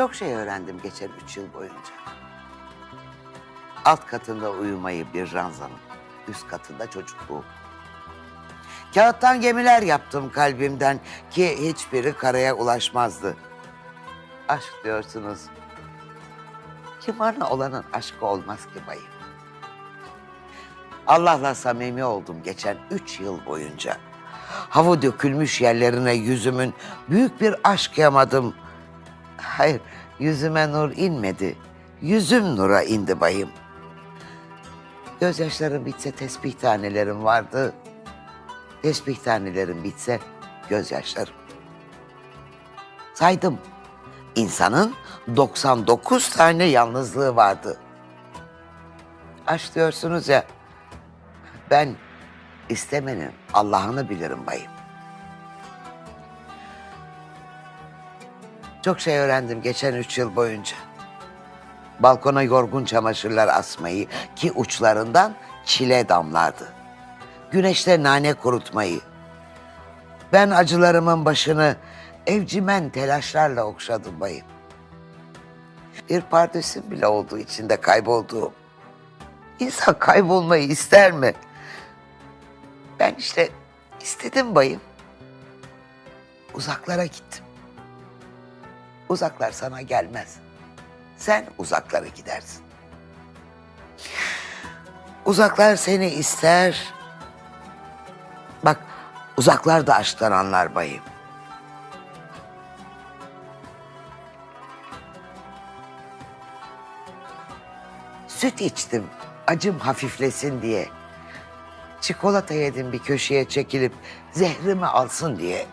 Çok şey öğrendim geçen üç yıl boyunca. Alt katında uyumayı bir ranzanın, üst katında çocukluğum. Kağıttan gemiler yaptım kalbimden ki hiçbiri karaya ulaşmazdı. Aşk diyorsunuz. Kimarla olanın aşkı olmaz ki bayım. Allah'la samimi oldum geçen üç yıl boyunca. Hava dökülmüş yerlerine yüzümün büyük bir aşk yamadım. Hayır, yüzüme nur inmedi. Yüzüm nura indi bayım. Gözyaşlarım bitse tesbih tanelerim vardı. Tesbih tanelerim bitse gözyaşlarım. Saydım. İnsanın 99 tane yalnızlığı vardı. Aşk diyorsunuz ya. Ben istemenin Allah'ını bilirim bayım. Çok şey öğrendim geçen üç yıl boyunca. Balkona yorgun çamaşırlar asmayı ki uçlarından çile damlardı. Güneşte nane kurutmayı. Ben acılarımın başını evcimen telaşlarla okşadım bayım. Bir pardesüm bile olduğu içinde kaybolduğum. İnsan kaybolmayı ister mi? Ben işte istedim bayım. Uzaklara gittim. Uzaklar sana gelmez. Sen uzaklara gidersin. Uzaklar seni ister. Bak uzaklar da aşktan anlar bayım. Süt içtim acım hafiflesin diye. Çikolata yedim bir köşeye çekilip zehrimi alsın diye.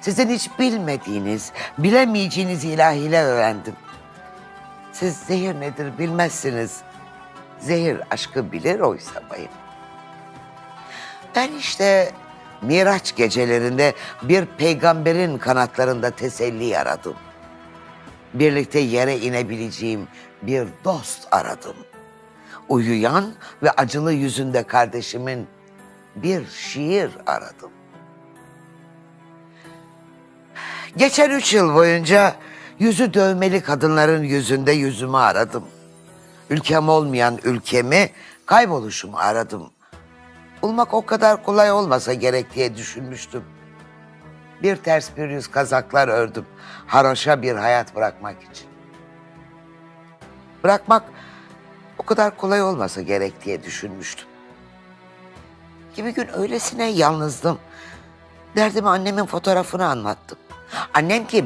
Sizin hiç bilmediğiniz, bilemeyeceğiniz ilahiler öğrendim. Siz zehir nedir bilmezsiniz. Zehir aşkı bilir oysa bayım. Ben işte Miraç gecelerinde bir peygamberin kanatlarında teselli aradım. Birlikte yere inebileceğim bir dost aradım. Uyuyan ve acılı yüzünde kardeşimin bir şiir aradım. Geçen üç yıl boyunca yüzü dövmeli kadınların yüzünde yüzümü aradım. Ülkem olmayan ülkemi, kayboluşumu aradım. Bulmak o kadar kolay olmasa gerek diye düşünmüştüm. Bir ters bir yüz kazaklar ördüm. Haroşa bir hayat bırakmak için. Bırakmak o kadar kolay olmasa gerek diye düşünmüştüm. Kimi gün öylesine yalnızdım. Derdimi annemin fotoğrafını anlattım. अन्याय के